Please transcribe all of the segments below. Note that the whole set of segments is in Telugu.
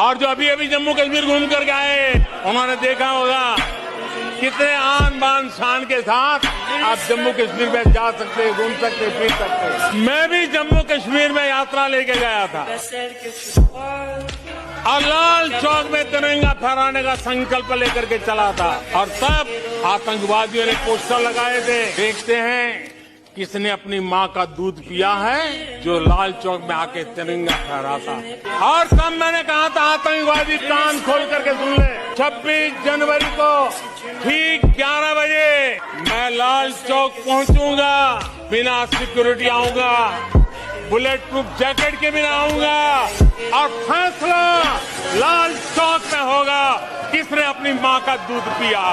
और जो अभी अभी जम्मू कश्मीर घूम कर आए उन्होंने देखा होगा कितने आन बान शान के साथ आप जम्मू कश्मीर में जा सकते, घूम सकते, फिर सकते। मैं भी जम्मू कश्मीर में यात्रा लेके गया था। और लाल चौक में तिरंगा फहराने का संकल्प लेकर के चला था। और तब आतंकवादियों ने पोस्टर लगाए थे। देखते हैं। किसने अपनी माँ का दूध पिया है, जो लाल चौक में आके तिरंगा फहराता। और तब मैंने कहा था आतंकवादी कान खोल करके सुन ले। 26 जनवरी को ठीक 11 बजे मैं लाल चौक पहुंचूँगा, बिना सिक्योरिटी आऊँगा। बुलेट प्रूफ जैकेट के बिना आऊँगा। और फैसला लाल चौक में होगा, किसने अपनी माँ का दूध पिया।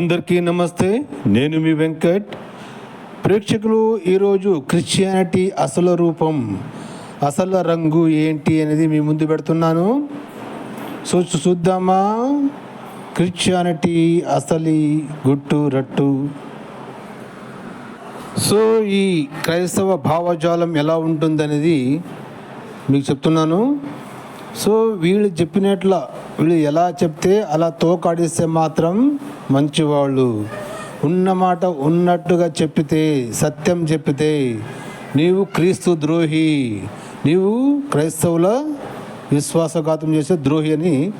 అందరికీ నమస్తే. నేను మీ వెంకట్. ప్రేక్షకులు ఈరోజు క్రిస్టియానిటీ అసలు రూపం అసలు రంగు ఏంటి అనేది మీ ముందు పెడుతున్నాను. సో చూద్దామా? క్రిస్టియానిటీ అసలి గుట్టు రట్టు. సో ఈ క్రైస్తవ భావజాలం ఎలా ఉంటుందనేది మీకు చెప్తున్నాను. సో వీళ్ళు చెప్పినట్ల వీళ్ళు ఎలా చెప్తే అలా తోకాడిస్తే మాత్రం మంచివాళ్ళు. ఉన్నమాట ఉన్నట్టుగా చెప్పితే సత్యం చెప్పితే నీవు క్రీస్తు ద్రోహి. నీవు క్రైస్తవుల విశ్వాసఘాతం చేసే ద్రోహి అని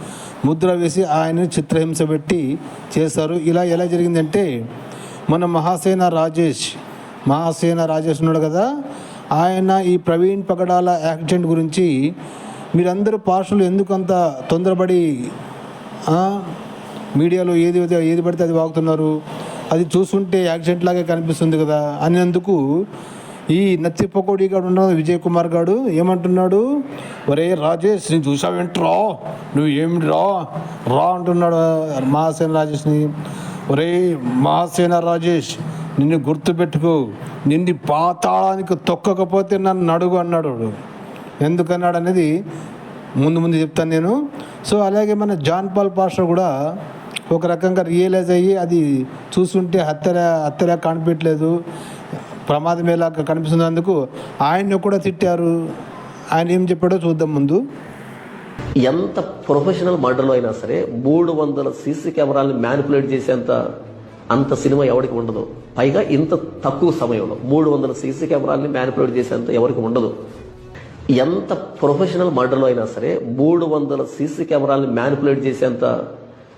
ముద్ర వేసి ఆయన చిత్రహింస పెట్టి చేశారు. ఇలా ఎలా జరిగిందంటే మన మహాసేన రాజేష్ మహాసేన రాజేష్ ఉన్నాడు కదా ఆయన ఈ ప్రవీణ్ పగడాల యాక్సిడెంట్ గురించి మీరందరూ పార్షలు ఎందుకంత తొందరపడి మీడియాలో ఏది ఏది- ఏది పడితే అది వాగుతున్నారు. అది చూస్తుంటే యాక్సిడెంట్ లాగే కనిపిస్తుంది కదా అనేందుకు ఈ నత్తి పకోడీ గాడు ఉన్నాడు విజయ్ కుమార్ గాడు ఏమంటున్నాడు? ఒరే రాజేష్ నేను చూసావేంట్రా నువ్వు ఏమిటి రా రా అంటున్నాడు మహాసేన రాజేష్ని. ఒరే మహాసేన రాజేష్ నిన్ను గుర్తుపెట్టుకో. నిన్ను పాతాళానికి తొక్కకపోతే నన్ను అడుగు అన్నాడు వాడు. ఎందుకన్నాడు అనేది ముందు ముందు చెప్తాను నేను. సో అలాగే మన జాన్ పాల్ పాస్టర్ కూడా ఒక రకంగా రియలైజ్ అయ్యి అది చూస్తుంటే హత్యలా హత్యలా కనిపించలేదు ప్రమాదమేలా కనిపిస్తున్నందుకు ఆయన్ని కూడా తిట్టారు. ఆయన ఏం చెప్పాడో చూద్దాం ముందు. ఎంత ప్రొఫెషనల్ మర్డర్లో అయినా సరే మూడు వందల సీసీ కెమెరాలను మ్యానిపులేట్ చేసేంత అంత సినిమా ఎవరికి ఉండదు. పైగా ఇంత తక్కువ సమయంలో మూడు వందల సీసీ కెమెరాల్ని మ్యానిపులేట్ చేసేంత ఎవరికి ఉండదు. ఎంత ప్రొఫెషనల్ మర్డర్లో అయినా సరే మూడు వందల సీసీ కెమెరాల్ని మ్యానిపులేట్ చేసేంత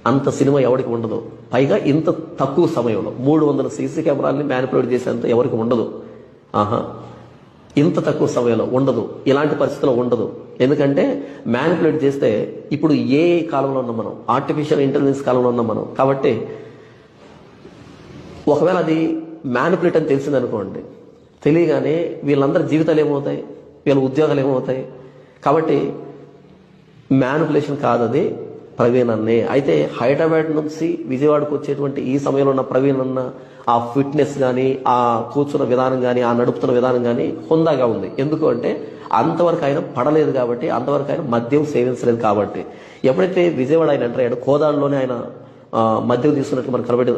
అంత సినిమా ఎవరికి ఉండదు. పైగా ఇంత తక్కువ సమయంలో మూడు వందల సీసీ కెమెరాల్ని మ్యానిపులేట్ చేసేంత ఎవరికి ఉండదు. ఆహా. ఇంత తక్కువ సమయంలో ఉండదు. ఇలాంటి పరిస్థితిలో ఉండదు. ఎందుకంటే మ్యానిపులేట్ చేస్తే ఇప్పుడు ఏ కాలంలో ఉన్నాం మనం? ఆర్టిఫిషియల్ ఇంటెలిజెన్స్ కాలంలో ఉన్నాం మనం. కాబట్టి ఒకవేళ అది మ్యానిపులేట్ అని తెలిసింది అనుకోండి తెలియగానే వీళ్ళందరి జీవితాలు ఏమవుతాయి? వీళ్ళ ఉద్యోగాలు ఏమవుతాయి? కాబట్టి మ్యానిపులేషన్ కాదు అది ప్రవీణ్ అన్నే అయితే హైదరాబాద్ నుంచి విజయవాడకు వచ్చేటువంటి ఈ సమయంలో ఉన్న ప్రవీణ్ అన్న ఆ ఫిట్నెస్ కానీ ఆ కూర్చున్న విధానం కానీ ఆ నడుపుతున్న విధానం కానీ హుందాగా ఉంది. ఎందుకు అంటే అంతవరకు ఆయన పడలేదు కాబట్టి అంతవరకు ఆయన మద్యం సేవించలేదు కాబట్టి. ఎప్పుడైతే విజయవాడ ఆయన ఎంటర్ అయ్యాడు కోదాడులోనే ఆయన మద్యం తీసుకున్నట్టు మనకు కనబడి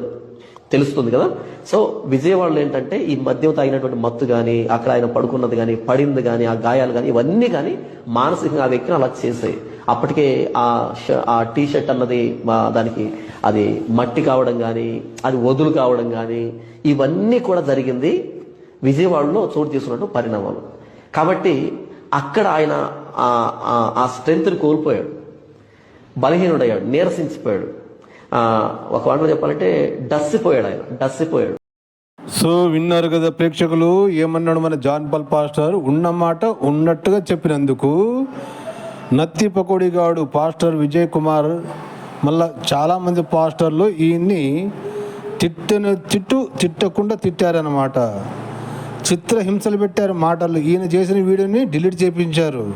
తెలుస్తుంది కదా? సో విజయవాడలో ఏంటంటే ఈ మద్యం తాగినటువంటి మత్తు కానీ అక్కడ ఆయన పడుకున్నది కానీ పడింది కానీ ఆ గాయాలు కానీ ఇవన్నీ కానీ మానసికంగా ఆ వ్యక్తిని అలా చేసాయి అప్పటికే ఆ ష- ఆ టీ షర్ట్ అన్నది మా దానికి అది మట్టి కావడం కానీ అది వదులు కావడం కానీ ఇవన్నీ కూడా జరిగింది విజయవాడలో చోటు తీసుకున్నట్టు పరిణామాలు. కాబట్టి అక్కడ ఆయన ఆ- స్ట్రెంగ్త్ని కోల్పోయాడు. బలహీనుడయ్యాడు నీరసించిపోయాడు. ఒక వాటిలో చెప్పాలంటే డస్సిపోయాడు ఆయన డస్సిపోయాడు. సో విన్నారు కదా ప్రేక్షకులు ఏమన్నాడు మన జాన్ పాల్ పాస్టర్? ఉన్నమాట ఉన్నట్టుగా చెప్పినందుకు నత్తి పకోడిగాడు పాస్టర్ విజయ్ కుమార్. మళ్ళా చాలామంది పాస్టర్లు ఈయన్ని తిట్టని తిట్టు తిట్టకుండా తిట్టారనమాట చిత్రహింసలు పెట్టారు మాటలు. ఈయన చేసిన వీడియోని డిలీట్ చేయించారు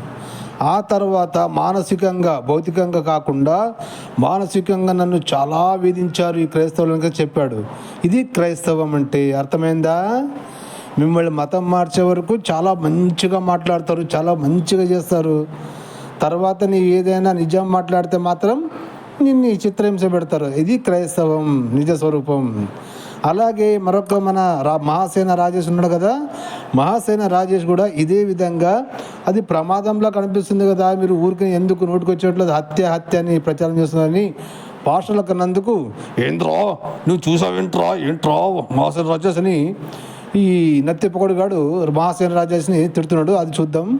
ఆ తర్వాత మానసికంగా భౌతికంగా కాకుండా మానసికంగా నన్ను చాలా వేధించారు ఈ క్రైస్తవులకి చెప్పాడు. ఇది క్రైస్తవం అంటే అర్థమైందా? మిమ్మల్ని మతం మార్చే వరకు చాలా మంచిగా మాట్లాడతారు చాలా మంచిగా చేస్తారు. తర్వాత నీవు ఏదైనా నిజం మాట్లాడితే మాత్రం నిన్ను చిత్రహింస పెడతారు. ఇది క్రైస్తవం నిజ స్వరూపం. అలాగే మరొక మన రా మహాసేన రాజేష్ ఉన్నాడు కదా? మహాసేన రాజేష్ కూడా ఇదే విధంగా అది ప్రమాదంలో కనిపిస్తుంది కదా? మీరు ఊరికి ఎందుకు నోటుకొచ్చేట్లేదు హత్య హత్య అని ప్రచారం చేస్తున్నారని పాషలు కన్నందుకు ఏంట్రా? నువ్వు చూసావేంట్రా ఏంట్రా? మహాసేన రాజేష్ అని ఈ నత్తిప్పకొడు గాడు మహాసేన రాజేష్ని తిడుతున్నాడు. అది చూద్దాం.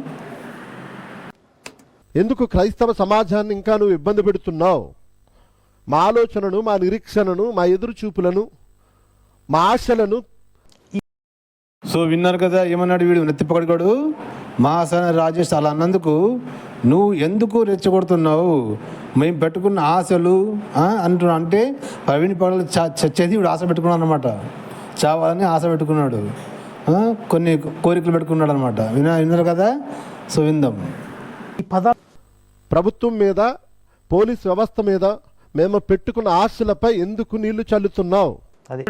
ఎందుకు క్రైస్తవ సమాజాన్ని ఇంకా నువ్వు ఇబ్బంది పెడుతున్నావు? మా ఆలోచనను మా నిరీక్షణను మా ఎదురుచూపులను మా ఆశలను సో విన్నారు కదా ఏమన్నాడు వీడు? నెత్తిపకడిగాడు మహాసేన రాజేష్ అలా అన్నందుకు నువ్వు ఎందుకు రెచ్చగొడుతున్నావు? మేము పెట్టుకున్న ఆశలు అంటున్నా అంటే ప్రవీణ్ పడలు చచ్చేది వీడు ఆశ పెట్టుకున్నాడు అనమాట చావాలని ఆశ పెట్టుకున్నాడు. కొన్ని కోరికలు పెట్టుకున్నాడు అనమాట వినా విన్నారు కదా? సో విందాం. ప్రభుత్వం మీద పోలీస్ వ్యవస్థ మీద మేము పెట్టుకున్న ఆశలపై ఎందుకు నీళ్ళు చల్లుతున్నావు? అది.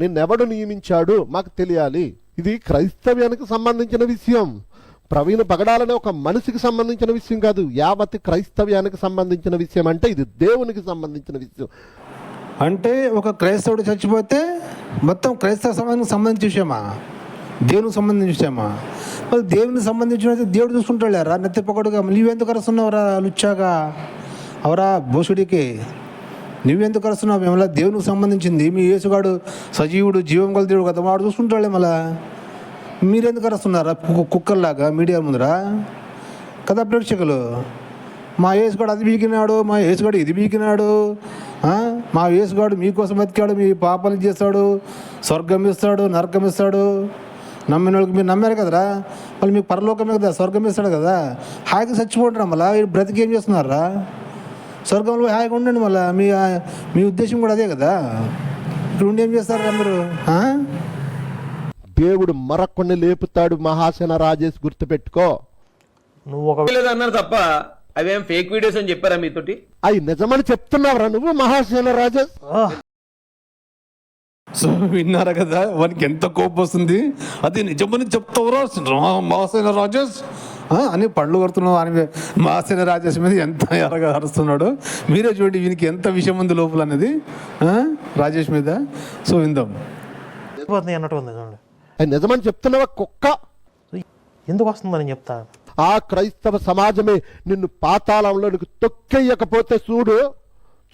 నిన్నెవడు నియమించాడు? మాకు తెలియాలి. ఇది క్రైస్తవ్యానికి సంబంధించిన విషయం. ప్రవీణ పగడాలనే ఒక మనిషికి సంబంధించిన విషయం కాదు. యావత్ క్రైస్తవ్యానికి సంబంధించిన విషయం అంటే ఇది దేవునికి సంబంధించిన విషయం. అంటే ఒక క్రైస్తవుడు చచ్చిపోతే మొత్తం క్రైస్తవ సమాజానికి సంబంధించిన విషయమా? దేవునికి సంబంధించామా మరి దేవునికి సంబంధించిన దేవుడు చూసుకుంటాడు రా నెత్తిపొకడుగా నువ్వెందుకు అరుస్తున్నావురా లుచ్చాగా? అవరా భూషుడికి నువ్వెందుకు అరుస్తున్నావు? మేము దేవునికి సంబంధించింది. మీ యేసుగాడు సజీవుడు జీవం గల దేవుడు కదా వాడు చూసుకుంటాడు మళ్ళా. మీరెందుకు అరుస్తున్నారా? కు- మీడియా ముందరా? కదా ప్రేక్షకులు మా యేసుగాడు అది బీకినాడు మా యేసుగాడు ఇది బీకినాడు మా యేసుగాడు మీకోసం బతికాడు మీ పాపాలు చేస్తాడు స్వర్గం ఇస్తాడు నరకం ఇస్తాడు. నమ్మిన వాళ్ళకి మీరు నమ్మారు కదరా? మళ్ళీ మీకు పరలోకమే కదా స్వర్గం ఇస్తాడు కదా? హాయిగా చచ్చిపోంటారా మళ్ళీ. వీడు బ్రతికి ఏం చేస్తున్నారా స్వర్గంలో హాయిగా ఉండండి మళ్ళీ. మీ మీ ఉద్దేశం కూడా అదే కదా? ఇక్కడ ఉండి ఏం చేస్తారా మీరు? ఆ? దేవుడు మరొకడిని లేపుతాడు మహాసేన రాజేష్ గుర్తుపెట్టుకో. నువ్వు ఒక లేదన్నారు తప్ప అవేం ఫేక్ వీడియోస్ అని చెప్పారా మీతోటి? అవి నిజమని చెప్తున్నావురా నువ్వు మహాసేన రాజేష్? సో విన్నారా కదా? వానికి ఎంత కోపం వస్తుంది? అది నిజమని చెప్తావురా మాసేన రాజేష్. ఆ, అని పళ్ళు కొడుతున్నావు అని మాసేన రాజేష్ మీద ఎంత ఎరగా అరుస్తున్నాడు? మీరే చూడండి వీనికి ఎంత విషయం ఉంది లోపల అనేది. ఆ, రాజేష్ మీద. సో విందాం. పోతుంది అన్నట్టు ఉంది చూడండి. అవి నిజమని చెప్తున్నావా కుక్క? ఎందుకు వస్తుందని చెప్తా. ఆ క్రైస్తవ సమాజమే నిన్ను పాతాళంలోనికి తొక్కేయకపోతే చూడు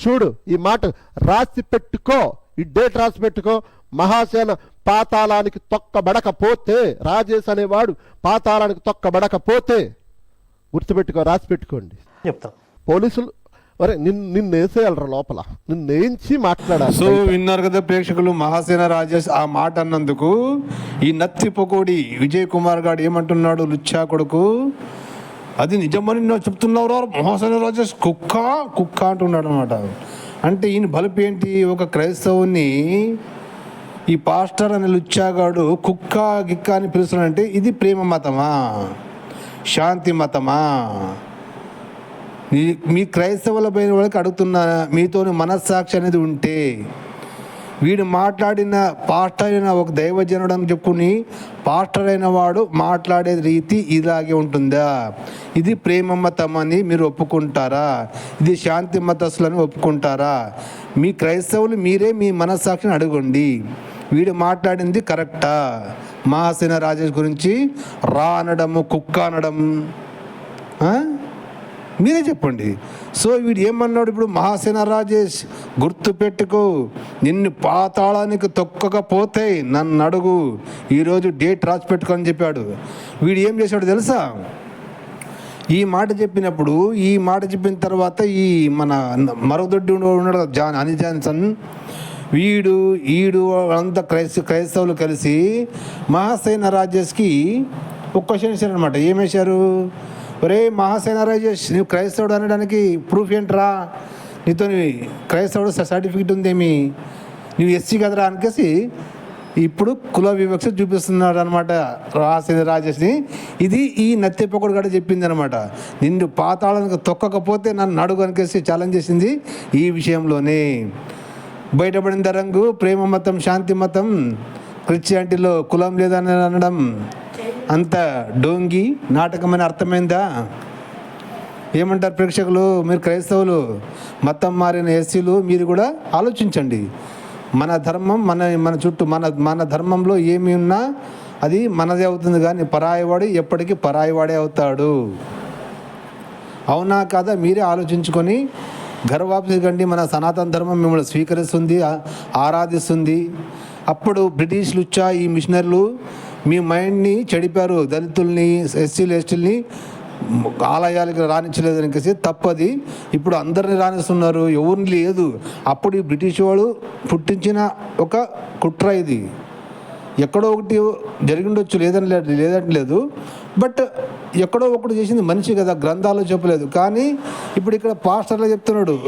చూడు ఈ మాట రాసి పెట్టుకో. డేట్ రాసి పెట్టుకో మహాసేన పాతాళానికి తొక్కబడకపోతే రాజేష్ అనేవాడు పాతాళానికి తొక్కబడకపోతే గుర్తుపెట్టుకో రాసి పెట్టుకోండి చెప్తాను పోలీసులు అరే నిన్ను నిన్ను వేసేయాలరా లోపల. నిన్ను వేయించి మాట్లాడాలి సో విన్నారు కదా ప్రేక్షకులు మహాసేన రాజేష్ ఆ మాట అన్నందుకు ఈ నత్తి పొకోడి విజయ్ కుమార్ గారు ఏమంటున్నాడు లుచ్చా కొడుకు? అది నిజమని చెప్తున్నావు మహాసేన రాజేష్? కుక్క కుక్క అంటున్నాడు అనమాట అంటే ఈయన బలుపు ఏంటి ఒక క్రైస్తవుని ఈ పాస్టర్ అనే లుచ్చాగాడు కుక్క గిక్క అని పిలుస్తున్నాడంటే ఇది ప్రేమ మతమా? శాంతి మతమా? మీ మీ క్రైస్తవుల పైన వాళ్ళకి అడుగుతున్నా మీతోని మనస్సాక్షి అనేది ఉంటే వీడు మాట్లాడిన పాస్టర్ అయిన ఒక దైవజనుడు అని చెప్పుకుని పాస్టర్ అయిన వాడు మాట్లాడే రీతి ఇలాగే ఉంటుందా? ఇది ప్రేమ మతం అని మీరు ఒప్పుకుంటారా? ఇది శాంతి మతస్సులని ఒప్పుకుంటారా? మీ క్రైస్తవులు మీరే మీ మనస్సాక్షిని అడగండి. వీడు మాట్లాడింది కరెక్టా? మహాసేన రాజేష్ గురించి రా అనడము కుక్క అనడం మీరే చెప్పండి. సో వీడు ఏమన్నాడు ఇప్పుడు మహాసేన రాజేష్ గుర్తు పెట్టుకో నిన్ను పాతాళానికి తొక్కకపోతే నన్ను అడుగు ఈరోజు డేట్ రాసి పెట్టుకొని చెప్పాడు. వీడు ఏం చేశాడు తెలుసా? ఈ మాట చెప్పినప్పుడు ఈ మాట చెప్పిన తర్వాత ఈ మన మరొదొడ్డి ఉన్నాడు జాన్ అని జాన్సన్ వీడు ఈడు అంతా క్రైస్త క్రైస్తవులు కలిసి మహాసేన రాజేష్కి ఒక క్వశ్చన్ వేశారు అనమాట ఏం వేశారు? ఒరే మహాసేన రాజేష్ నువ్వు క్రైస్తవుడు అనడానికి ప్రూఫ్ ఏంట్రా? నీతో క్రైస్తవుడు సర్టిఫికెట్ ఉందేమి? నువ్వు ఎస్సీ కదరా అనికేసి ఇప్పుడు కుల వివక్ష చూపిస్తున్నాడు అనమాట రాసింది రాజేష్ని ఇది ఈ నత్తిపొకడు కూడా చెప్పింది అనమాట నిన్ను పాతాళానికి తొక్కకపోతే నన్ను నడుగు అనికేసి ఛాలెంజ్ చేసింది ఈ విషయంలోనే. బయటపడిన రంగు ప్రేమ మతం శాంతి మతం క్రిస్టియానిటీలో కులం లేదని అనడం అంత డోంగి నాటకమని అర్థమైందా? ఏమంటారు ప్రేక్షకులు? మీరు క్రైస్తవులు మతం మారిన ఎస్సీలు మీరు కూడా ఆలోచించండి. మన ధర్మం మన మన చుట్టూ మన మన ధర్మంలో ఏమి ఉన్నా అది మనదే అవుతుంది కానీ పరాయివాడు ఎప్పటికీ పరాయివాడే అవుతాడు. అవునా కాదా? మీరే ఆలోచించుకొని గర్వాప్సి కండి మన సనాతన ధర్మం మిమ్మల్ని స్వీకరిస్తుంది ఆరాధిస్తుంది. అప్పుడు బ్రిటిష్లు వచ్చా ఈ మిషనర్లు మీ మైండ్ని చెడిపారు దళితుల్ని ఎస్సీలు ఎస్టీల్ని ఆలయాలకు రాణించలేదని అనేసి తప్పది. ఇప్పుడు అందరిని రాణిస్తున్నారు ఎవరిని లేదు. అప్పుడు ఈ బ్రిటిష్ వాళ్ళు పుట్టించిన ఒక కుట్ర ఇది. ఎక్కడో ఒకటి జరిగిండొచ్చు లేదని లేదు లేదని లేదు. బట్ ఎక్కడో ఒకటి చేసింది మనిషి కదా గ్రంథాలు చెప్పలేదు. కానీ ఇప్పుడు ఇక్కడ పాస్టర్లో చెప్తున్నాడు.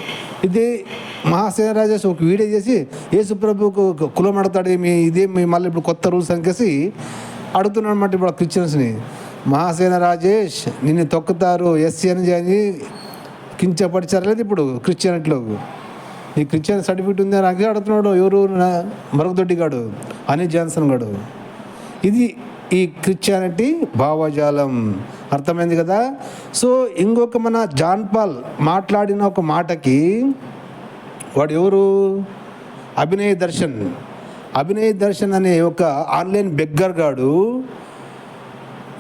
ఇది మహాసేన రాజేష్ ఒక వీడియో చేసి యేసుప్రభుకు కులం మీ ఇదే మీ మళ్ళీ ఇప్పుడు కొత్త రూల్స్ అనికేసి అడుగుతున్నాడు అనమాట ఇప్పుడు క్రిస్టియన్స్ని. మహాసేన రాజేష్ నిన్ను తొక్కుతారు ఎస్సీ అని అని కించపరిచారు లేదు ఇప్పుడు క్రిస్టియానిటీలో ఈ క్రిస్టియన్ సర్టిఫికేట్ ఉంది అని అడుగుతున్నాడు ఎవరు నా- మరొకదొడ్డి గాడు అనిల్ జాన్సన్ గాడు. ఇది ఈ క్రిస్టియానిటీ భావజాలం అర్థమైంది కదా? సో ఇంకొక మన జాన్ పాల్ మాట్లాడిన ఒక మాటకి వాడు ఎవరు? అభినయ్ దర్శన్. అభినయ్ దర్శన్ అనే ఒక ఆన్లైన్ బెగ్గర్ గాడు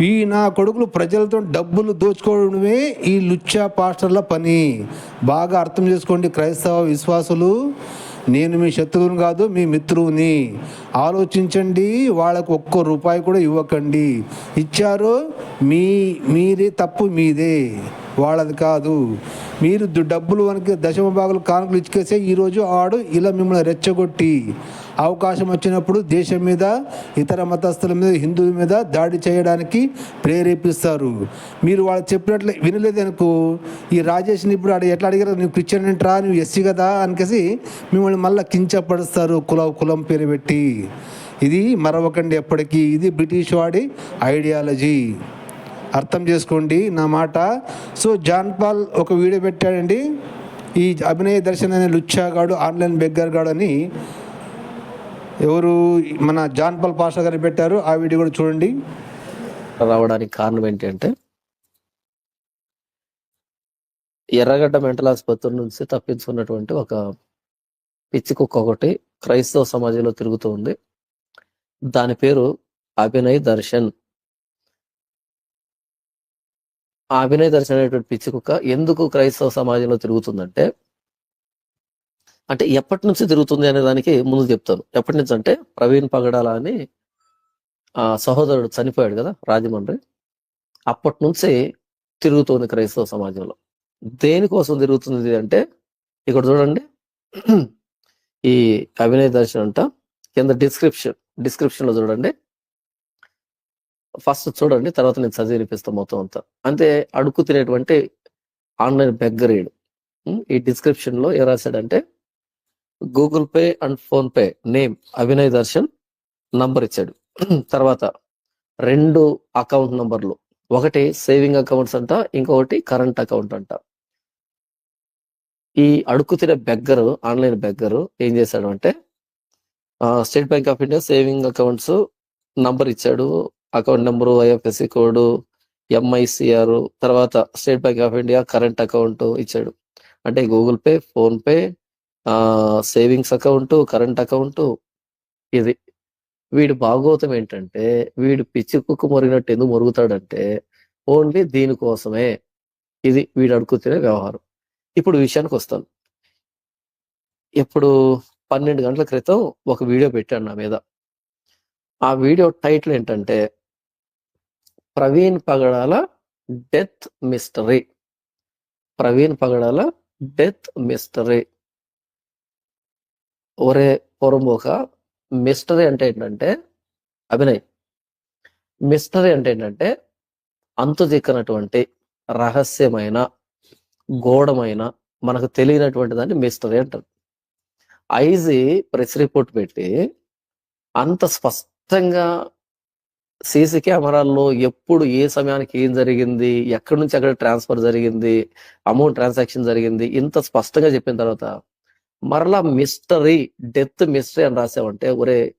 ఈ నా కొడుకులు ప్రజలతో డబ్బులు దోచుకోవడమే ఈ లుచ్చా పాస్టర్ల పని. బాగా అర్థం చేసుకోండి క్రైస్తవ విశ్వాసులు. నేను మీ శత్రువుని కాదు మీ మిత్రువుని. ఆలోచించండి వాళ్ళకు ఒక్క రూపాయి కూడా ఇవ్వకండి. ఇచ్చారు మీ మీరే తప్పు మీదే. వాళ్ళది కాదు. మీరు డబ్బులు వనకి దశమ భాగాలు కానుకలు ఇచ్చేసే ఈరోజు ఆడు ఇలా మిమ్మల్ని రెచ్చగొట్టి అవకాశం వచ్చినప్పుడు దేశం మీద ఇతర మతస్థుల మీద హిందువుల మీద దాడి చేయడానికి ప్రేరేపిస్తారు. మీరు వాళ్ళు చెప్పినట్లు వినలేదనుకో ఈ రాజేష్ని ఇప్పుడు ఆడ ఎట్లా అడిగారు? నువ్వు క్రిస్టియన్ అంటరా నువ్వు ఎస్సీ కదా అనికేసి మిమ్మల్ని మళ్ళీ కించపడుస్తారు కులం కులం పేరు పెట్టి. ఇది మరవకండి ఎప్పటికీ. ఇది బ్రిటిష్ వాడి ఐడియాలజీ. అర్థం చేసుకోండి నా మాట. సో జాన్ పాల్ ఒక వీడియో పెట్టాడండి. ఈ అభినయ దర్శన్ అనే లుచ్చాగాడు ఆన్లైన్ బెగ్గర్ గాడు అని ఎవరు మన జాన్ పాల్ పాషా గారు పెట్టారు ఆ వీడియో కూడా చూడండి. రావడానికి కారణం ఏంటంటే ఎర్రగడ్డ మెంటల్ ఆసుపత్రి నుంచి తప్పించుకున్నటువంటి ఒక పిచ్చి కుక్క ఒకటి క్రైస్తవ సమాజంలో తిరుగుతూ ఉంది. దాని పేరు అభినయ్ దర్శన్. ఆ అభినయ దర్శనం అనేటువంటి పిచ్చి కుక్క ఎందుకు క్రైస్తవ సమాజంలో తిరుగుతుందంటే అంటే ఎప్పటి నుంచి తిరుగుతుంది అనే దానికి ముందు చెప్తాను. ఎప్పటి నుంచి అంటే ప్రవీణ్ పగడాల అని ఆ సహోదరుడు చనిపోయాడు కదా రాజమండ్రి. అప్పటి నుంచి తిరుగుతుంది క్రైస్తవ సమాజంలో. దేనికోసం తిరుగుతుంది అంటే ఇక్కడ చూడండి. ఈ అభినయ దర్శనం అంట కింద డిస్క్రిప్షన్ డిస్క్రిప్షన్లో చూడండి. ఫస్ట్ చూడండి తర్వాత నేను చదివి వినిపిస్తాను మొత్తం అంతా. అంతే అడుగు తినేటువంటి ఆన్లైన్ బెగ్గరీడు. ఈ డిస్క్రిప్షన్లో ఏ రాశాడంటే Google Pay and PhonePe name Abhinay Darshan number ఇచ్చాడు. తర్వాత రెండు అకౌంట్ నంబర్లు. ఒకటి సేవింగ్ అకౌంట్స్ అంట ఇంకొకటి కరెంట్ అకౌంట్ అంట. ఈ అడుకు తినే బెగ్గరు ఆన్లైన్ బెగ్గరు ఏం చేశాడు అంటే State Bank of India saving accounts number ఇచ్చాడు. Account number IFSC code MICR తర్వాత State Bank of India current account ఇచ్చాడు. అంటే Google Pay PhonePe savings account current account ఇది. వీడి భాగోతం ఏంటంటే వీడు పిచ్చి కుక్క మొరిగినట్టు ఎందుకు మొరుగుతాడంటే ఓన్లీ దీనికోసమే ఇది వీడు అడుగుతున్న వ్యవహారం. ఇప్పుడు విషయానికి వస్తాను. ఇప్పుడు పన్నెండు గంటల క్రితం ఒక వీడియో పెట్టాను నా మీద. ఆ వీడియో టైటిల్ ఏంటంటే Praveen Pagadala death mystery. Praveen Pagadala death mystery. ఒరే పొరంబోక మిస్టరీ అంటే ఏంటంటే అభినయ్ మిస్టరీ అంటే ఏంటంటే అంతు చిక్కనటువంటి రహస్యమైన గోడమైన మనకు తెలియనటువంటి దాన్ని మిస్టరీ అంటారు. ఐజీ ప్రెస్ రిపోర్ట్ పెట్టి అంత స్పష్టంగా సీసీ కెమెరాల్లో ఎప్పుడు ఏ సమయానికి ఏం జరిగింది ఎక్కడి నుంచి ఎక్కడ ట్రాన్స్ఫర్ జరిగింది అమౌంట్ ట్రాన్సాక్షన్ జరిగింది ఇంత స్పష్టంగా చెప్పిన తర్వాత మరలా మిస్టరీ డెత్ మిస్టరీ అని రాసావంటే ఒరే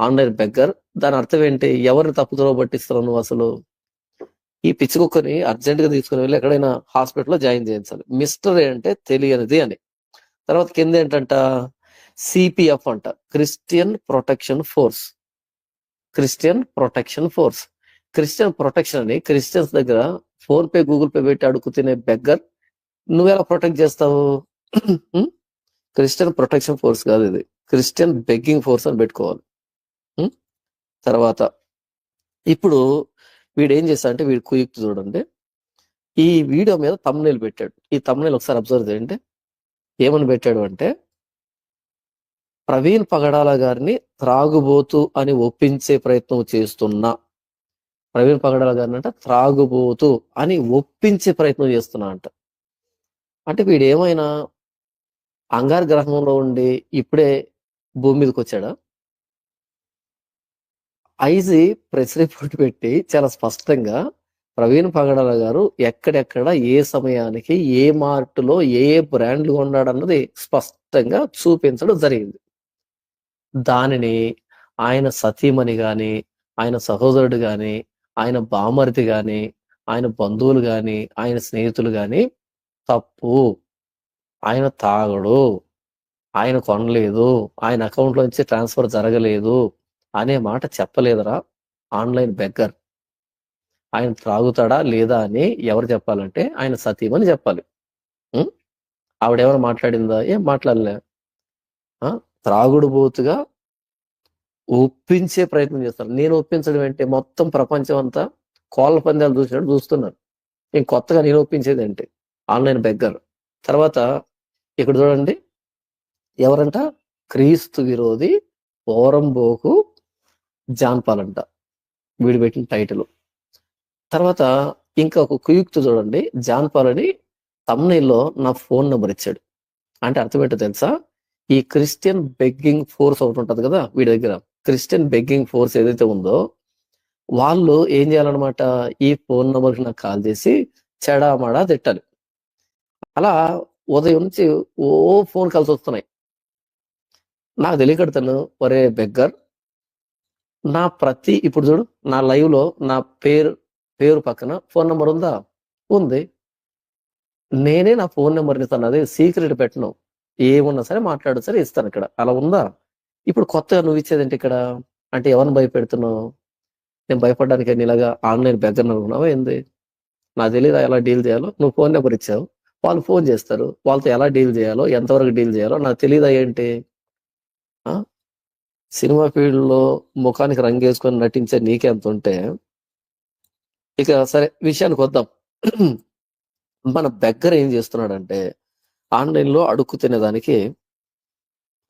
ఆన్లైన్ బెగ్గర్ దాని అర్థం ఏంటి? ఎవరిని తప్పుదోవ పట్టిస్తున్నావు నువ్వు అసలు? ఈ పిచ్చి కుక్కని అర్జెంట్గా తీసుకుని వెళ్ళి ఎక్కడైనా హాస్పిటల్లో జాయిన్ చేయించాలి. మిస్టరీ అంటే తెలియనిది అని. తర్వాత కింద ఏంటంట? సిపిఎఫ్ అంట. Christian protection force. Christian protection force. Christian protection అని క్రిస్టియన్స్ దగ్గర ఫోన్ పే గూగుల్ పే పెట్టి అడుగు తినే బెగ్గర్ నువ్వెలా ప్రొటెక్ట్ చేస్తావు? క్రిస్టియన్ ప్రొటెక్షన్ ఫోర్స్ కాదు ఇది. క్రిస్టియన్ బెగ్గింగ్ ఫోర్స్ అని పెట్టుకోవాలి. తర్వాత ఇప్పుడు వీడు ఏం చేస్తా అంటే వీడు కుయుక్తి చూడండి. ఈ వీడియో మీద తమ్నేల్ పెట్టాడు. ఈ తమ్నేల్ ఒకసారి అబ్జర్వ్ చేయండి. ఏమని పెట్టాడు అంటే ప్రవీణ్ పగడాల గారిని త్రాగుబోతు అని ఒప్పించే ప్రయత్నం చేస్తున్నా ప్రవీణ్ పగడాల గారిని అంట త్రాగుబోతు అని ఒప్పించే ప్రయత్నం చేస్తున్నా అంట. అంటే వీడు ఏమైనా అంగార గ్రహంలో ఉండి ఇప్పుడే భూమి మీదకి వచ్చాడా? ఐజీ ప్రెస్ రిపోర్ట్ పెట్టి చాలా స్పష్టంగా ప్రవీణ్ పగడాల గారు ఎక్కడెక్కడ ఏ సమయానికి ఏ మార్టులో ఏ ఏ బ్రాండ్లు కొన్నాడన్నది స్పష్టంగా చూపించడం జరిగింది. దానిని ఆయన సతీమణి గాని ఆయన సహోదరుడు గాని ఆయన బామర్తి గాని ఆయన బంధువులు గాని ఆయన స్నేహితులు గాని తప్పు. ఆయన తాగడు. ఆయన కొనలేదు. ఆయన అకౌంట్ నుంచి ట్రాన్స్ఫర్ జరగలేదు అనే మాట చెప్పలేదురా ఆన్లైన్ బెగ్గర్. ఆయన త్రాగుతాడా లేదా అని ఎవరు చెప్పాలంటే ఆయన సతీమని చెప్పాలి. ఆవిడ ఆవిడేమైనా మాట్లాడిందా? ఏం మాట్లాడలే. త్రాగుడు బోతుగా ఒప్పించే ప్రయత్నం చేస్తారు నేను ఒప్పించడం అంటే మొత్తం ప్రపంచం అంతా కోళ్ళ పందాలు చూసినట్టు చూస్తున్నారు. నేను కొత్తగా నేను ఒప్పించేది ఏంటి? Online beggar. తర్వాత ఇక్కడ చూడండి. ఎవరంట? క్రీస్తు విరోధి ఓరంబోకు జాన్పాల్ అంట వీడు పెట్టిన టైటిల్. తర్వాత ఇంకా ఒక కుయుక్తి చూడండి. జాన్పాల్ అని తమ్నైల్లో నా ఫోన్ నెంబర్ ఇచ్చాడు. అంటే అర్థం ఏంటో తెలుసా? ఈ క్రిస్టియన్ బెగ్గింగ్ ఫోర్స్ ఒకటి ఉంటుంది కదా వీడి దగ్గర. క్రిస్టియన్ బెగ్గింగ్ ఫోర్స్ ఏదైతే ఉందో వాళ్ళు ఏం చేయాలన్నమాట? ఈ ఫోన్ నెంబర్కి నాకు కాల్ చేసి చెడామడా తిట్టాలి. అలా ఉదయం నుంచి ఓ ఫోన్ కాల్స్ వస్తున్నాయి. నాకు తెలియకడతాను ఒరే బెగ్గర్ నా ప్రతి ఇప్పుడు చూడు నా లైవ్లో నా పేరు పేరు పక్కన ఫోన్ నెంబర్ ఉందా? ఉంది. నేనే నా ఫోన్ నెంబర్ ఇస్తాను అదే సీక్రెట్ పెట్టను. ఏమున్నా సరే మాట్లాడు సరే ఇస్తాను ఇక్కడ. అలా ఉందా? ఇప్పుడు కొత్తగా నువ్వు ఇచ్చేదేంటి ఇక్కడ? అంటే ఎవరిని భయపెడుతున్నావు? నేను భయపడడానికి ఇలాగా ఆన్లైన్ బెగ్గర్ అనుకున్నావా ఏంది? నాకు తెలియదు ఎలా డీల్ చేయాలో? నువ్వు ఫోన్ నెంబర్ ఇచ్చావు. వాళ్ళు ఫోన్ చేస్తారు. వాళ్ళతో ఎలా డీల్ చేయాలో? ఎంతవరకు డీల్ చేయాలో? నాకు తెలియదా ఏంటి? సినిమా ఫీల్డ్లో ముఖానికి రంగేసుకొని నటించే నీకెంత ఉంటే ఇక సరే విషయానికి వద్దాం. మన బెగ్గర ఏం చేస్తున్నాడంటే ఆన్లైన్లో అడుక్కు తినేదానికి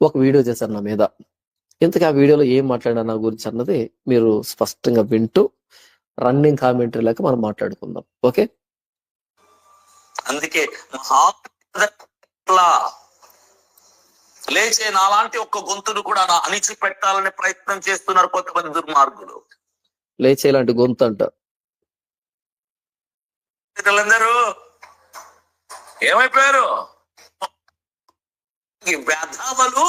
ఒక వీడియో చేశారు నా మీద. ఇంతకీ ఆ వీడియోలో ఏం మాట్లాడా నా గురించి అన్నది మీరు స్పష్టంగా వింటూ రన్నింగ్ కామెంటరీ లేక మనం మాట్లాడుకుందాం. ఓకే? అందుకే లేచే నాలాంటి ఒక్క గొంతును కూడా నా అణిచి పెట్టాలనే ప్రయత్నం చేస్తున్నారు కొంతమంది దుర్మార్గులు. లేచే ఇలాంటి గొంతు అంట. వీళ్ళందరూ ఏమైపోయారు? ఈ వ్యధావలు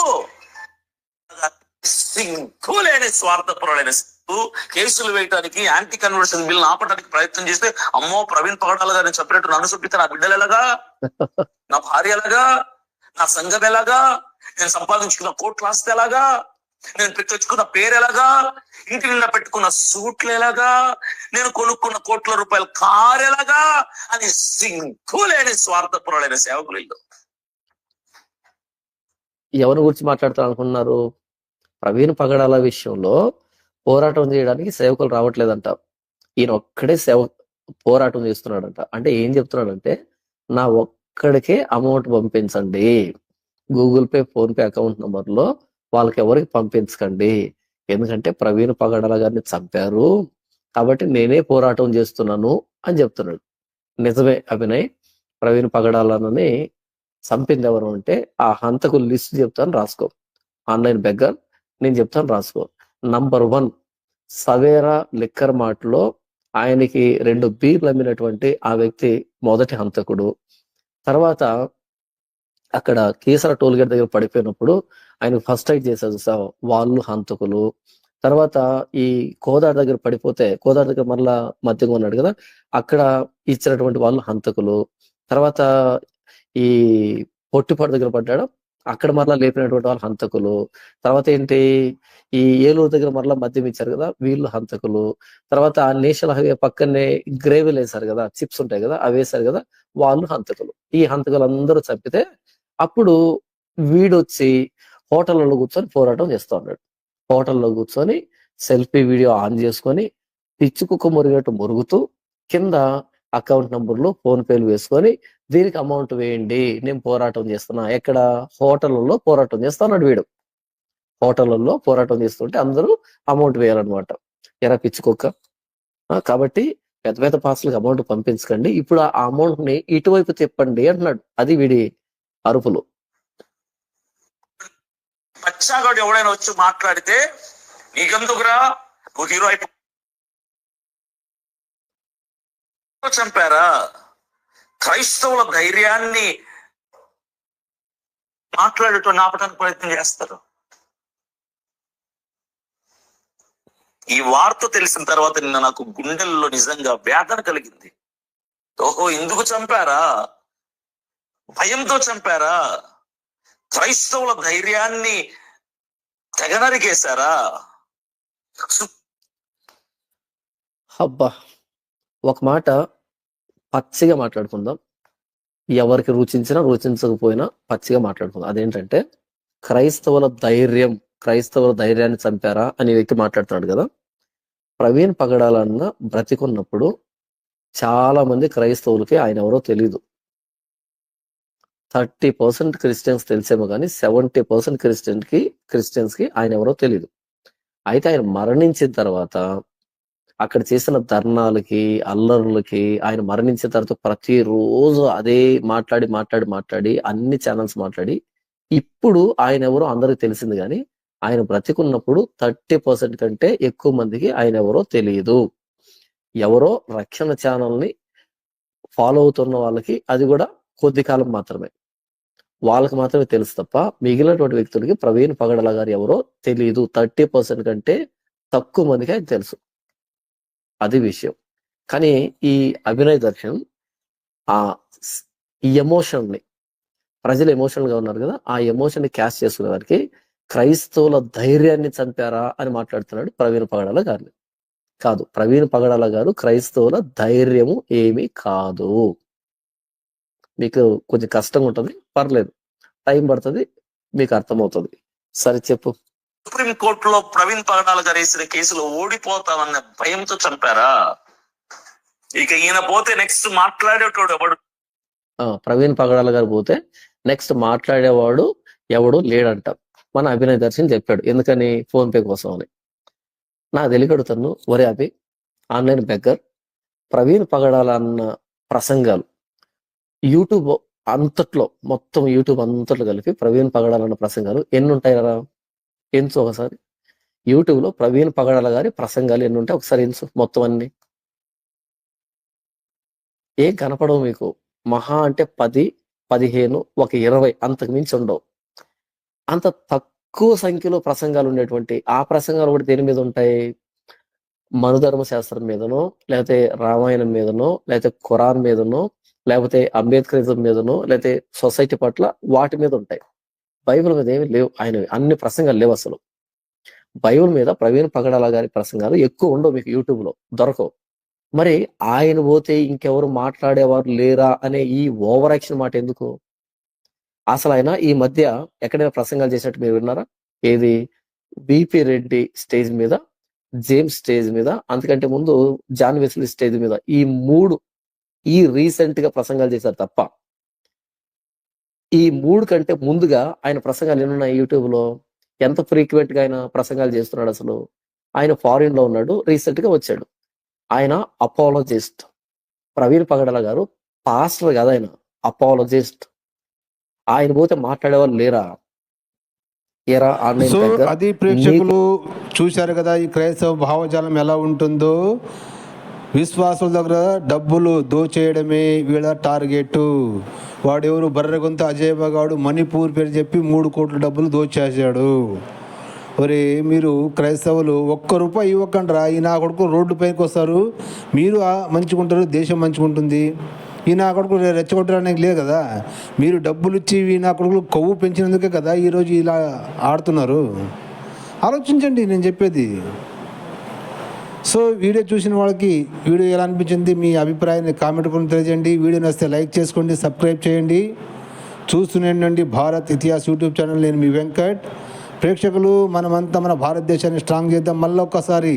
సిగ్గులేని స్వార్థపరులైన కేసులు వేయడానికి యాంటీ కన్వర్షన్ బిల్ ఆపడానికి ప్రయత్నం చేస్తే అమ్మో ప్రవీణ్ పగడాల గారిని చెప్పినట్టు నన్ను చూపితే నా బిడ్డలు ఎలాగా? నా భార్య ఎలాగా? నా సంఘం ఎలాగా? నేను సంపాదించుకున్న కోట్ల ఆస్తి ఎలాగా? నేను తెచ్చుకున్న పేరు ఎలాగా? ఇంటి నిండా పెట్టుకున్న సూట్లు ఎలాగా? నేను కొనుక్కున్న కోట్ల రూపాయల కారు ఎలాగా? అని సిగ్గులేని స్వార్థపరులైన సేవకులు. ఎవరి గురించి మాట్లాడుతారు అనుకున్నారు ప్రవీణ్ పగడాల విషయంలో పోరాటం చేయడానికి సేవకులు రావట్లేదంట. ఈయన ఒక్కడే సేవ పోరాటం చేస్తున్నాడంట. అంటే ఏం చెప్తున్నాడంటే నా ఒక్కడికే అమౌంట్ పంపించండి. Google Pay PhonePe account నంబర్లో వాళ్ళకి ఎవరికి పంపించకండి. ఎందుకంటే ప్రవీణ్ పగడాల గారిని చంపారు. కాబట్టి నేనే పోరాటం చేస్తున్నాను అని చెప్తున్నాడు. నిజమే అభినయ్. ప్రవీణ్ పగడాలని చంపింది ఎవరు అంటే ఆ హంతకు లిస్ట్ చెప్తాను రాసుకో. ఆన్లైన్ బెగ్గర్ నేను చెప్తాను రాసుకో. నంబర్ వన్ సవేరా లిక్కర్ మార్ట్లో ఆయనకి రెండు బీర్లు అమ్మినటువంటి ఆ వ్యక్తి మొదటి హంతకుడు. తర్వాత అక్కడ కేసర టోల్ గేట్ దగ్గర పడిపోయినప్పుడు ఆయన ఫస్ట్ ఎయిడ్ చేశారు చూసావా, వాళ్ళు హంతకులు. తర్వాత ఈ కోదాడ దగ్గర పడిపోతే కోదాడ దగ్గర మరలా మధ్యగా ఉన్నాడు కదా అక్కడ ఇచ్చినటువంటి వాళ్ళు హంతకులు. తర్వాత ఈ పొట్టిపాడు దగ్గర పడ్డాడు. అక్కడ మరలా లేపినటువంటి వాళ్ళు హంతకులు. తర్వాత ఏంటి? ఈ ఏలూరు దగ్గర మరలా మద్యం ఇచ్చారు కదా వీళ్ళు హంతకులు. తర్వాత ఆ నేషనల్ హైవే పక్కనే గ్రేవీలు వేశారు కదా చిప్స్ ఉంటాయి కదా అవి వేశారు కదా వాళ్ళు హంతకులు. ఈ హంతకులు అందరూ చంపితే అప్పుడు వీడొచ్చి హోటల్లో కూర్చొని పోరాటం చేస్తూ ఉన్నాడు. హోటల్లో కూర్చొని సెల్ఫీ వీడియో ఆన్ చేసుకొని పిచ్చుకుక్క మురిగినట్టు మురుగుతూ కింద అకౌంట్ నంబర్లు ఫోన్ పేలు వేసుకొని దీనికి అమౌంట్ వేయండి నేను పోరాటం చేస్తున్నా. ఎక్కడ? హోటళ్ళలో పోరాటం చేస్తున్నాడు వీడు. హోటళ్ళలో పోరాటం చేస్తుంటే అందరూ అమౌంట్ వేయాలన్నమాట. ఎరా పిచ్చి కుక్క ఆ, కాబట్టి పెద్ద పెద్ద పార్సల్కి అమౌంట్ పంపించకండి. ఇప్పుడు ఆ అమౌంట్ని ఇటువైపు తిప్పండి అంటున్నాడు. అది వీడి అరుపులు. బచ్చాగాడు ఎవడైనా వచ్చి మాట్లాడితే నీకెందుకురా? నువ్వు హీరో అయిపో చంపారా? క్రైస్తవుల ధైర్యాన్ని మాట్లాడటం ఆపడానికి ప్రయత్నం చేస్తారు. ఈ వార్త తెలిసిన తర్వాత నిన్న నాకు గుండెల్లో నిజంగా వేదన కలిగింది. ఓహో ఎందుకు చంపారా? భయంతో చంపారా? క్రైస్తవుల ధైర్యాన్ని తెగనరికేశారా అబ్బా ఒక మాట పచ్చిగా మాట్లాడుకుందాం. ఎవరికి రుచించినా రుచించకపోయినా పచ్చిగా మాట్లాడుకుందాం. అదేంటంటే క్రైస్తవుల ధైర్యం క్రైస్తవుల ధైర్యాన్ని చంపారా అనే వ్యక్తి మాట్లాడుతున్నాడు కదా. ప్రవీణ్ పగడాలన్న బ్రతికున్నప్పుడు చాలా మంది క్రైస్తవులకి ఆయన ఎవరో తెలియదు థర్టీ పర్సెంట్ క్రిస్టియన్స్ తెలిసేమో కానీ సెవెంటీ పర్సెంట్ క్రిస్టియన్కి క్రిస్టియన్స్కి ఆయన ఎవరో తెలియదు అయితే ఆయన మరణించిన తర్వాత అక్కడ చేసిన ధర్నాలకి అల్లర్లకి ఆయన మరణించిన తర్వాత ప్రతిరోజు అదే మాట్లాడి మాట్లాడి మాట్లాడి అన్ని ఛానల్స్ మాట్లాడి ఇప్పుడు ఆయన ఎవరో అందరికి తెలిసింది కానీ ఆయన బ్రతికున్నప్పుడు థర్టీ పర్సెంట్ కంటే ఎక్కువ మందికి ఆయన ఎవరో తెలియదు. ఎవరో రక్షణ ఛానల్ని ఫాలో అవుతున్న వాళ్ళకి అది కూడా కొద్ది కాలం మాత్రమే. వాళ్ళకి మాత్రమే తెలుసు తప్ప మిగిలినటువంటి వ్యక్తులకి ప్రవీణ్ పగడల గారు ఎవరో తెలియదు. థర్టీ పర్సెంట్ కంటే తక్కువ మందికి ఆయన తెలుసు. అది విషయం. కానీ ఈ అభినయ్ దర్శన్ ఆ ఎమోషన్ని ఈ ప్రజలు ఎమోషనల్గా ఉన్నారు కదా ఆ ఎమోషన్ని క్యాష్ చేసుకునే వారికి క్రైస్తవుల ధైర్యాన్ని చంపారా అని మాట్లాడుతున్నాడు ప్రవీణ్ పగడాల గారిని. కాదు ప్రవీణ్ పగడాల గారు క్రైస్తవుల ధైర్యము ఏమీ కాదు. మీకు కొంచెం కష్టంగా ఉంటుంది పర్లేదు. టైం పడుతుంది మీకు అర్థమవుతుంది. సరే చెప్పు. సుప్రీం కోర్టులో ప్రవీణ్ పగడాల గారు వేసిన కేసులో ఓడిపోతామన్న భయంతో చంపారా? ఇక ఈయన పోతే నెక్స్ట్ మాట్లాడేటోడు ఎవడు? ఆ, ప్రవీణ్ పగడాల గారు పోతే నెక్స్ట్ మాట్లాడేవాడు ఎవడు లేడంట. మన అభినయ్ దర్శన్ చెప్పాడు ఎందుకని ఫోన్ పే కోసం అని. నాకు తెలియకడుతాను ఒరే అభి ఆన్లైన్ బెగ్గర్ ప్రవీణ్ పగడాల అన్న ప్రసంగాలు యూట్యూబ్ అంతట్లో మొత్తం యూట్యూబ్ అంతట్లో కలిపి ప్రవీణ్ పగడాలన్న ప్రసంగాలు ఎన్ని ఉంటాయరా ఎంచు ఒకసారి. యూట్యూబ్లో ప్రవీణ్ పగడాల గారి ప్రసంగాలు ఎన్ని ఉంటాయి? ఒకసారి ఎంచు మొత్తం అన్ని. ఏం కనపడవు మీకు? మహా అంటే పది పదిహేను ఒక ఇరవై అంతకు మించి ఉండవు. అంత తక్కువ సంఖ్యలో ప్రసంగాలు ఉండేటువంటి ఆ ప్రసంగాలు కూడా దేని మీద ఉంటాయి? మనుధర్మ శాస్త్రం మీదనో లేకపోతే రామాయణం మీదనో లేకపోతే ఖురాన్ మీదనో లేకపోతే అంబేద్కరిజం మీదనో లేకపోతే సొసైటీ పట్ల వాటి మీద ఉంటాయి. బైబిల్ మీద ఏమి లేవు. ఆయన అన్ని ప్రసంగాలు లేవు అసలు. బైబిల్ మీద ప్రవీణ్ పగడాల గారి ప్రసంగాలు ఎక్కువ ఉండవు మీకు యూట్యూబ్లో దొరకవు. మరి ఆయన పోతే ఇంకెవరు మాట్లాడేవారు లేరా అనే ఈ ఓవర్ యాక్షన్ మాట ఎందుకు? అసలు ఆయన ఈ మధ్య ఎక్కడైనా ప్రసంగాలు చేసినట్టు మీరు విన్నారా? ఏది? బిపి రెడ్డి స్టేజ్ మీద జేమ్స్ స్టేజ్ మీద అంతకంటే ముందు జాన్ వెస్లీ స్టేజ్ మీద ఈ మూడు ఈ రీసెంట్గా ప్రసంగాలు చేశారు తప్ప. ఈ మూడు కంటే ముందుగా ఆయన ప్రసంగాలు ఎన్నున్నాయి యూట్యూబ్లో ఎంత ఫ్రీక్వెంట్గా ఆయన ప్రసంగాలు చేస్తున్నాడు అసలు? ఆయన ఫారిన్లో ఉన్నాడు రీసెంట్గా వచ్చాడు. ఆయన అపాలజిస్ట్. ప్రవీణ్ పగడల గారు పాస్టర్ కాదు ఆయన అపాలజిస్ట్. ఆయన పోతే మాట్లాడేవాళ్ళు లేరా? ఎరా ఆన్లైన్ అది ప్రేక్షకులు చూశారు కదా ఈ క్రైస్తవ భావజాలం ఎలా ఉంటుందో? విశ్వాసుల దగ్గర డబ్బులు దోచేయడమే వీళ్ళ టార్గెట్. వాడెవరు బర్రెగొంత అజయ్ బగాడు మణిపూర్ పేరు చెప్పి మూడు కోట్ల డబ్బులు దోచేసాడు మరి మీరు క్రైస్తవులు ఒక్క రూపాయి ఇవ్వకండ్రా ఈ నా కొడుకు రోడ్డు పైకి వస్తారు. మీరు మంచుకుంటారు దేశం మంచుకుంటుంది. ఈ నా కొడుకు రెచ్చగొట్టడానికి లేదు కదా? మీరు డబ్బులు ఇచ్చి ఈ నా కొడుకులు కొవ్వు పెంచినందుకే కదా ఈరోజు ఇలా ఆడుతున్నారు? ఆలోచించండి నేను చెప్పేది. సో వీడియో చూసిన వాళ్ళకి వీడియో ఎలా అనిపించింది మీ అభిప్రాయాన్ని కామెంట్ కూడా తెలియజేయండి. వీడియో నచ్చితే లైక్ చేసుకోండి సబ్స్క్రైబ్ చేయండి. చూస్తూనే భారత్ ఇతిహాస్ యూట్యూబ్ ఛానల్. నేను మీ వెంకట్. ప్రేక్షకులు మనమంతా మన భారతదేశాన్ని స్ట్రాంగ్ చేద్దాం. మళ్ళీ ఒక్కసారి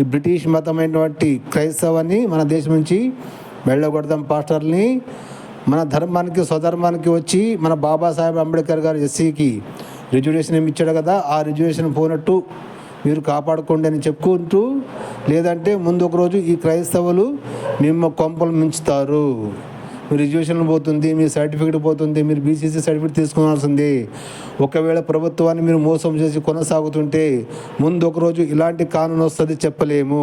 ఈ బ్రిటిష్ మతమైనటువంటి క్రైస్తవాన్ని మన దేశం నుంచి వెళ్ళగొడదాం పాస్టర్ని. మన ధర్మానికి స్వధర్మానికి వచ్చి మన బాబాసాహెబ్ అంబేద్కర్ గారు ఎస్సీకి రిజర్వేషన్ ఏమి ఇచ్చాడు కదా ఆ రిజర్వేషన్ పోనట్టు మీరు కాపాడుకోండి అని చెప్పుకుంటూ లేదంటే ముందు ఒక రోజు ఈ క్రైస్తవులు మేము కొంపలు మించుతారు. మీ రిజర్వేషన్ పోతుంది మీ సర్టిఫికేట్ పోతుంది మీరు బీసీసీ సర్టిఫికేట్ తీసుకోవాల్సింది ఒకవేళ ప్రభుత్వాన్ని మీరు మోసం చేసి కొనసాగుతుంటే ముందు ఒక రోజు ఇలాంటి కానూన్ వస్తుంది చెప్పలేము.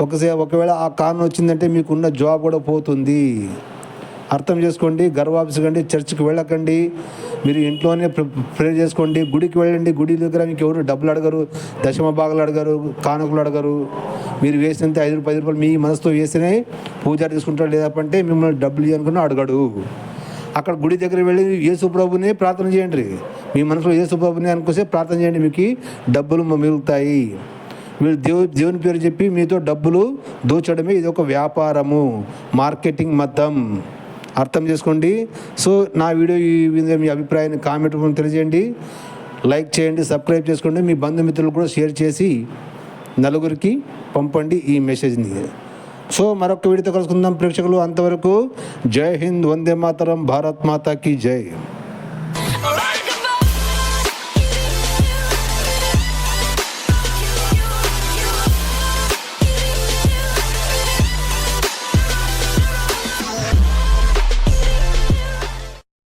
ఒకసే ఒకవేళ ఆ కానూన్ వచ్చిందంటే మీకున్న జాబ్ కూడా పోతుంది. అర్థం చేసుకోండి గర్వాభిషకండి చర్చికి వెళ్ళకండి మీరు ఇంట్లోనే ప్రే చేసుకోండి గుడికి వెళ్ళండి గుడి దగ్గర మీకు ఎవరు డబ్బులు అడగరు దశమ భాగాలు అడగరు కానుకలు అడగరు. మీరు వేసినంత ఐదు రూపాయలు రూపాయలు మీ మనసుతో వేసినే పూజారి తీసుకుంటాడు లేదంటే మిమ్మల్ని డబ్బులు ఇవ్వనుకున్నా అడగడు. అక్కడ గుడి దగ్గర వెళ్ళి యేసుప్రభుని ప్రార్థన చేయండి. మీ మనసులో యేసు ప్రభుని అనుకోసే ప్రార్థన చేయండి మీకు డబ్బులు మిగులుతాయి. మీరు దేవు దేవుని పేరు చెప్పి మీతో డబ్బులు దోచడమే ఇది ఒక వ్యాపారము. మార్కెటింగ్ మతం. అర్థం చేసుకోండి. సో నా వీడియో ఈ మీద మీ అభిప్రాయాన్ని కామెంట్ తెలియజేయండి. లైక్ చేయండి సబ్స్క్రైబ్ చేసుకోండి. మీ బంధుమిత్రులు కూడా షేర్ చేసి నలుగురికి పంపండి ఈ మెసేజ్ని. సో మరొక వీడితో కలుసుకుందాం ప్రేక్షకులు. అంతవరకు జై హింద్ వందే మాతరం భారత్ మాతాకి జై.